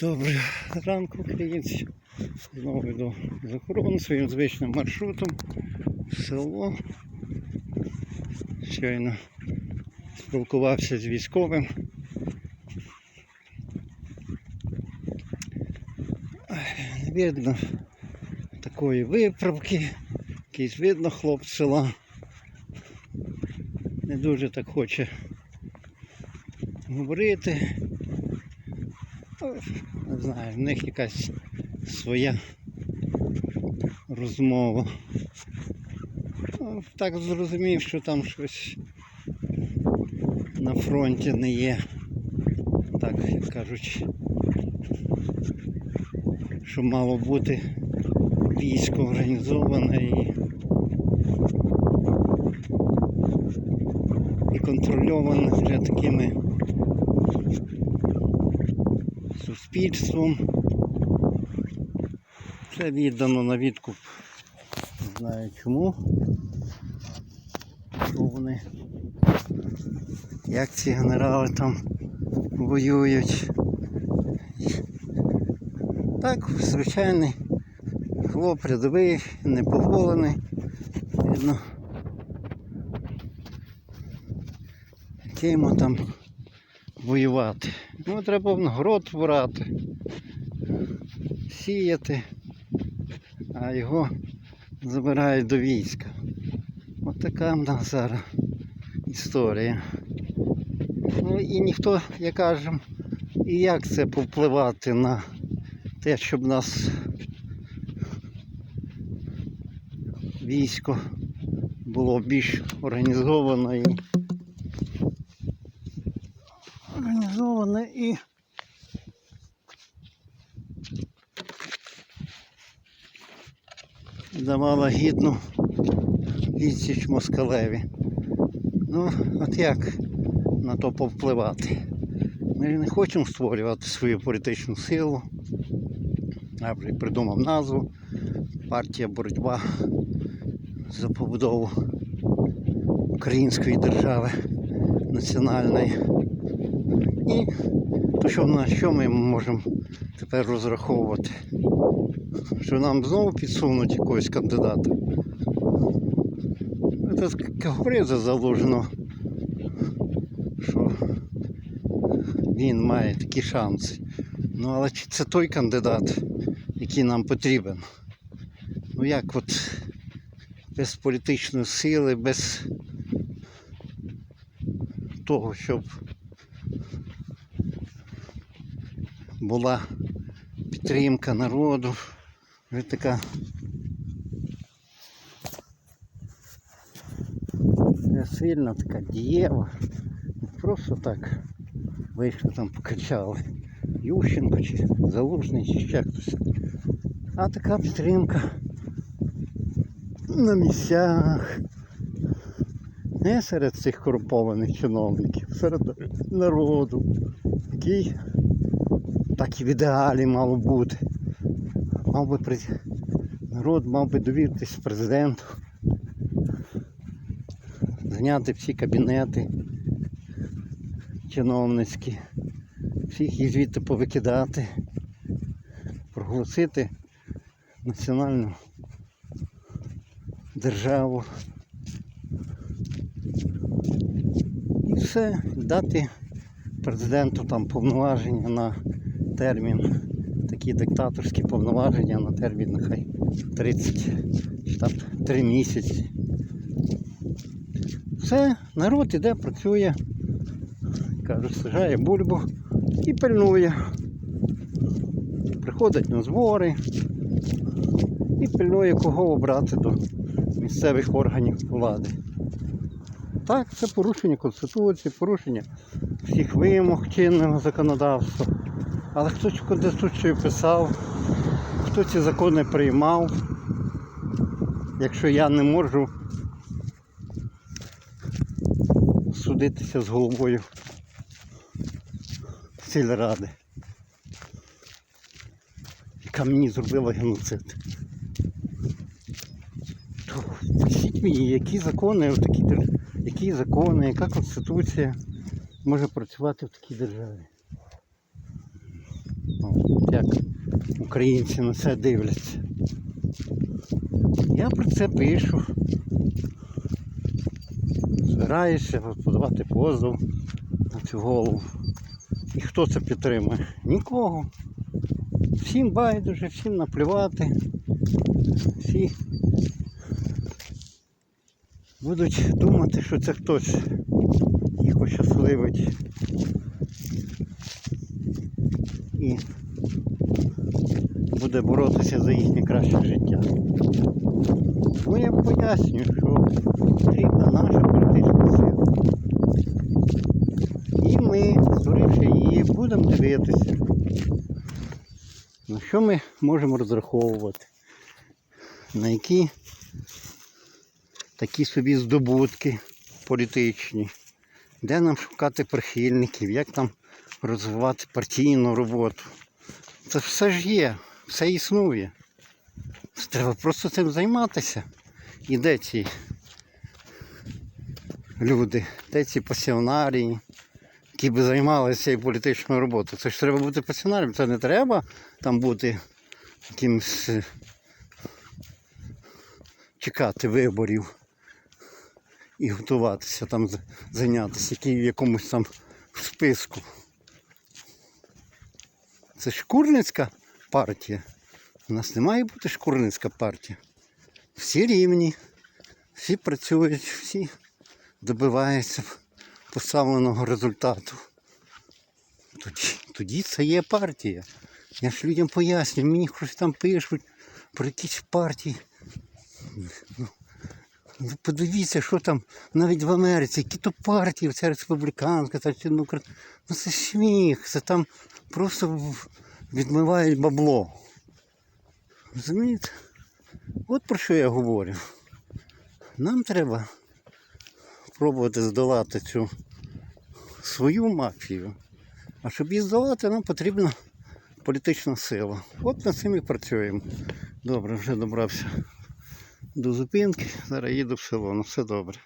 Доброго ранку, українці. Знову йду з охорони своїм звичним маршрутом село. Щойно спілкувався з військовим. Не видно такої виправки. Якийсь видно хлоп села. Не дуже так хоче говорити. Ну, Не знаю, в них якась своя розмова. Ну, Так зрозумів, що там щось на фронті не є. Так як кажуть, що мало бути військо організоване і, і контрольоване вже такими суспільством. Це віддано на відкуп. Не знаю чому. Що вони. Як ці генерали там воюють. Так, звичайний хлоп рядовий, непоголений. Видно. Який йому там воювати. Ну, треба город врати, сіяти, а його забирають до війська. От така в нас зараз історія. Ну і ніхто, я кажу, і як це повпливати на те, щоб нас військо було більш організовано і організоване і давала гідну відсіч москалеві. Ну, от як на то повпливати? Ми не хочемо створювати свою політичну силу. Я вже придумав назву. Партія боротьба за побудову української держави національної. І то, що на що ми можемо тепер розраховувати? Що нам знову підсунуть якогось кандидата? Це говорив за залужно, що він має такі шанси. Ну але чи це той кандидат, який нам потрібен? Ну як от без політичної сили, без того, щоб була підтримка народу, вже така не сильна така дієва. Просто так вийшли там покачали. Ющенко чи Залужний, чи ще хтось. А така підтримка на місцях. Не серед цих корумпованих чиновників, серед народу, який так і в ідеалі мало бути. Мав би при... народ мав би довіритись президенту, зняти всі кабінети чиновницькі, всіх їх звідти повикидати, проголосити національну державу. І все, дати президенту там повноваження на термін, такі диктаторські повноваження на термін нехай 30 чи там 3 місяці. Все, народ іде, працює, кажуть, сажає бульбу і пильнує. Приходить на збори і пильнує, кого обрати до місцевих органів влади. Так, це порушення Конституції, порушення всіх вимог чинного законодавства. Але хтось Конституцію писав, хто ці закони приймав, якщо я не можу судитися з головою сільради, яка мені зробила геноцид. То Скажіть мені, які закони, які закони, яка конституція може працювати в такій державі? Як українці на це дивляться. Я про це пишу. Збираюся подавати позов на цю голову. І хто це підтримує? Нікого. Всім байдуже, всім наплювати. Всі будуть думати, що це хтось їх ощасливить. І буде боротися за їхнє краще життя. Тому я пояснюю, що потрібна наша політична сила. І ми, створивши її, будемо дивитися, на що ми можемо розраховувати, на які такі собі здобутки політичні, де нам шукати прихильників, як нам розвивати партійну роботу. Це все ж є, все існує. Треба просто цим займатися. І де ці люди, де ці пасіонарії, які би займалися цією політичною роботою. Це ж треба бути пасіонарієм, це не треба там бути якимось е, чекати виборів і готуватися там зайнятися, в якомусь там списку. Це шкурницька партія. У нас не має бути шкурницька партія. Всі рівні, всі працюють, всі добиваються поставленого результату. Тоді, тоді це є партія. Я ж людям пояснюю, мені щось там пишуть про якісь партії. Ну, ви подивіться, що там навіть в Америці, які то партії, ця республіканська, та ну, ну це сміх, це там просто відмивають бабло. Розумієте? От про що я говорю. Нам треба пробувати здолати цю свою мафію. А щоб її здолати, нам потрібна політична сила. От над цим і працюємо. Добре, вже добрався до зупинки. Зараз їду в село. Ну все добре.